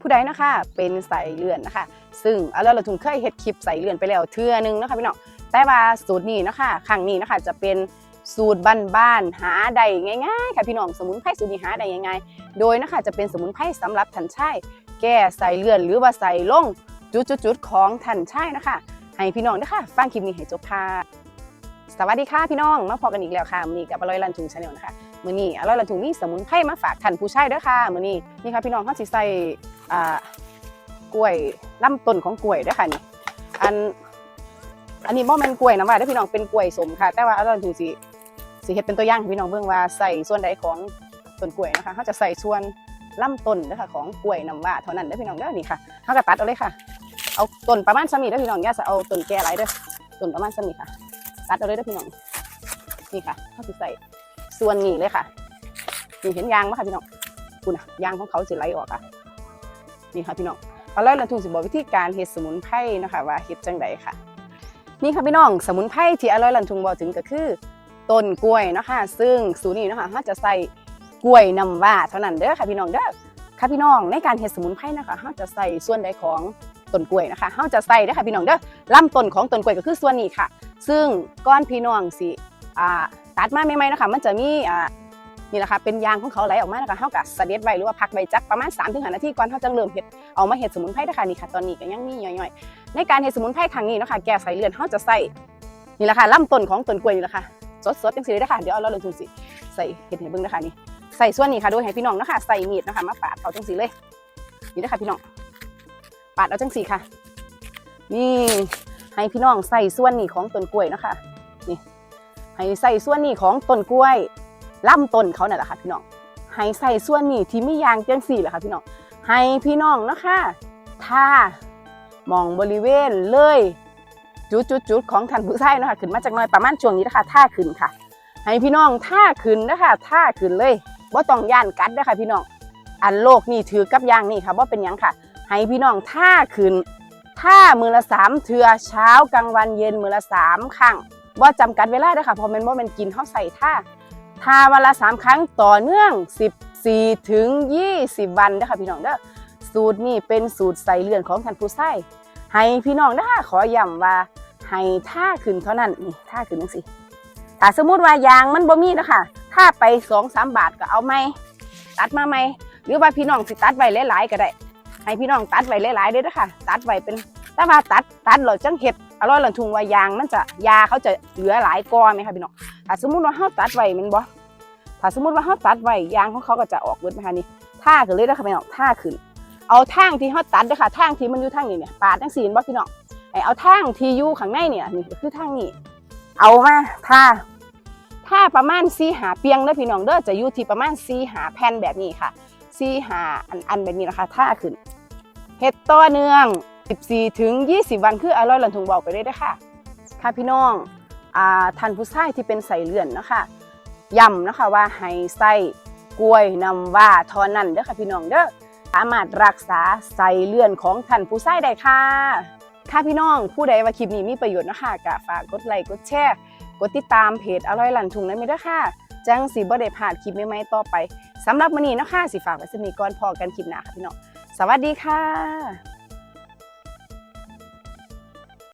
ผู้ใดนะคะเป็นใส่เลื่อนนะคะ ซึ่งเอาแล้วเราทุนเคยเฮ็ดคลิปใส่เลื่อนไปแล้วเทื่อนึงนะคะพี่น้องแต่ว่าสูตรนี้นะคะครั้งนี้นะคะจะเป็นสูตรบ้านๆหาได้ง่ายๆค่ะพี่น้องสมุนไพรสูตรนี้หาได้ง่ายๆ โดยนะคะจะเป็นสมุนไพรสำหรับท่านชายแก้ใส่เลื่อนหรือว่าใส่ลงจุดๆของท่านชายนะคะ ให้พี่น้องนะคะฟังคลิปนี้ให้จบค่ะสวัสดีค่ะพี่น้องมาพอกันอีกแล้วค่ะมีกับอร่อยลันทุงชาแนลนะคะ มื้อนี้อร่อยลันทุงมีสมุนไพรมาฝากท่านผู้ชายเด้อค่ะมื้อนี้นี่ค่ะพี่น้องเขาสิใส่อ่ากล้วยลำต้นของกล้วยเด้อค่ะนี่อันอันนี้บ่แม่นกล้วยน้ำว่าเด้อพี่น้องเป็นกล้วยสมค่ะ แต่ว่าอร่อยถุงสิสิเฮ็ดเป็นตัวอย่างให้พี่น้องเบิ่งว่าใส่ส่วนใดของต้นกล้วยนะคะเขาจะใส่ส่วนลำต้นเด้อค่ะของกล้วยน้ำว่าเท่านั้นเด้อพี่น้องเด้อนี่ค่ะเขาก็ตัดเอาเลยค่ะ เอาต้นประมาณสมีเด้อพี่น้องอย่าจะเอาต้นแก่หลายเด้อต้นประมาณสมีค่ะ ตัดเอาเลยเด้อพี่น้องนี่ค่ะเขาสิใส่ ส่วนนี้เลยค่ะนี่เห็นยางไหมคะพี่น้องคุณนะยางของเขาจะไหลออกค่ะนี่ค่ะพี่น้องเอาแล้วเราถูกสิบอกวิธีการเฮ็ดสมุนไพรนะคะว่าเฮ็ดจังใดค่ะ นี่ค่ะพี่น้องสมุนไพรที่อร่อยลันทุงบอกถึงก็คือต้นกล้วยนะคะซึ่งสูตรนี้นะคะเขาจะใส่กล้วยน้ำว้าเท่านั้นเด้อค่ะพี่น้องเด้อค่ะพี่น้องในการเฮ็ดสมุนไพรนะคะเขาจะใส่ส่วนใดของต้นกล้วยนะคะเขาจะใส่เด้อค่ะพี่น้องเด้อลำต้นของต้นกล้วยก็คือส่วนนี้ค่ะ ซึ่งก้อนพี่น้องสิอ่า ตัดมาใหม่ๆนะคะมันจะมีอ่านี่แหละค่ะเป็นยางของเขาไหลออกมาแล้วก็เฮากับสเด็ดไว้หรือว่าพักไว้จักประมาณ3-5นาทีก่อนเฮาจะเริ่มเฮ็ดเอามาเฮ็ดสมุนไพรนะคะนี่ค่ะตอนนี้ก็ยังมีย่อยๆ ในการเฮ็ดสมุนไพรครั้งนี้เนาะคะแก้ไขเลือดเฮาจะใส่นี่แหละค่ะลำต้นของต้นกล้วยนี่แหละค่ะสดๆจังซี่เลยนะคะเดี๋ยวเอาเราลงทุนสิใส่เฮ็ดให้เบิ่งนะคะนี่ใส่ส่วนนี้ค่ะโดยให้พี่น้องนะคะใส่มีดนะคะมาปาดเอาจังซี่เลยนี่นะคะพี่น้องปาดเอาจังซี่ค่ะ นี่ให้พี่น้องใส่ส่วนนี้ของต้นกล้วยนะคะ ให้ใส่ส่วนนี้ของต้นกล้วยลำต้นเขาเนี่ยแหละค่ะพี่น้องให้ใส่ส่วนนี้ที่มียางจังสี่แหละค่ะพี่น้องให้พี่น้องนะคะถ้ามองบริเวณเลยจุดจุดจุดๆๆของท่านผู้ใชายเนะคะขึ้นมาจากหน้อยประมาณช่วงนี้นะคะท่าขึ้นค่ะ ให้พี่น้องท่าขึ้นนะคะท่าขึ้นเลยว่าต้องย่านกัดนะคะพี่น้องอันโลกนี่ถือกับยางนี่ค่ะว่าเป็นยังค่ะ ให้พี่น้องท่าขึ้นท่ามือละสามเทือเช้ากลางวันเย็นมือละสามครั้ง ว่าจำกัดเวลาด้อค่ะเพราะมันว่ามันกินเขาใส่ท่าท่าวันละสามครั้งต่อเนื่อง 14 ถึง 20 วันด้อค่ะพี่น้องเด้อสูตรนี้เป็นสูตรใส่เลือนของท่านผู้ใส่ให้พี่น้องเด้อค่ะขอย้ำว่าให้ท่าขึ้นเท่านั้นนี่ท่าขึ้นจังสิถ้าสมมุติว่ายางมันบ่มีนะคะถ้าไปสองสามบาทก็เอาไหมตัดมาไหมหรือว่าพี่น้องสิตัดไว้หลายๆก็ได้ ให้พี่น้องตัดไว้หลายๆด้อเด้ค่ะตัดไว้เป็นแต่ว่าตัดตัดเราจังเห็ด อร่อยหลังทุงว่ายางมันจะยาเขาจะเหลือหลายก้อนไหมคะพี่น้องถ้าสมมติว่าเฮาตัดไว้มันบ่ถ้าสมมติว่าเฮาตัดไว้ยางของเขาก็จะออกเบิดไหมคะนี่ท่าขึ้นเลยนะคะพี่น้องท่าขึ้น เอาทางที่เฮาตัดเด้อค่ะทางที่มันอยู่ทางนี้เนี่ยปาดจังซี่เห็นบ่พี่น้องไอเอาทางที่อยู่ข้างในเนี่ยนี่คือทางนี้เอามาท่าท่าประมาณ4หาเปียงเด้อพี่น้องเด้อจะอยู่ที่ประมาณ4หาแผ่นแบบนี้ค่ะ4หาอันอันแบบนี้นะคะท่าขึ้นเฮ็ดต่อเนื่อง 14 ถึง 20 วันคืออร่อยหลันทุงบอกไปเลยด้ค่ะ ค่ะพี่น้องอ่าท่านผู้ชายที่เป็นใส่เลื่อนนะคะย้ำนะคะว่าให้ใส่กล้วยนำว่าทอนั้นเด้อค่ะพี่น้องเด้อสามารถรักษาใส่เลื่อนของท่านผู้ชายได้ค่ะ ค่ะพี่น้องผู้ใดว่าคลิปนี้มีประโยชน์นะคะก็ฝากกดไลค์กดแชร์กดติดตามเพจอร่อยหลันทุงนั้นไม่ได้อค่ะจังสิบ่ได้พลาดคลิปใหม่ๆต่อไปสำหรับมื้อนี้นะคะสิฝากไว้สนิก่อนพอกันคลิปหน้าค่ะพี่น้องสวัสดีค่ะ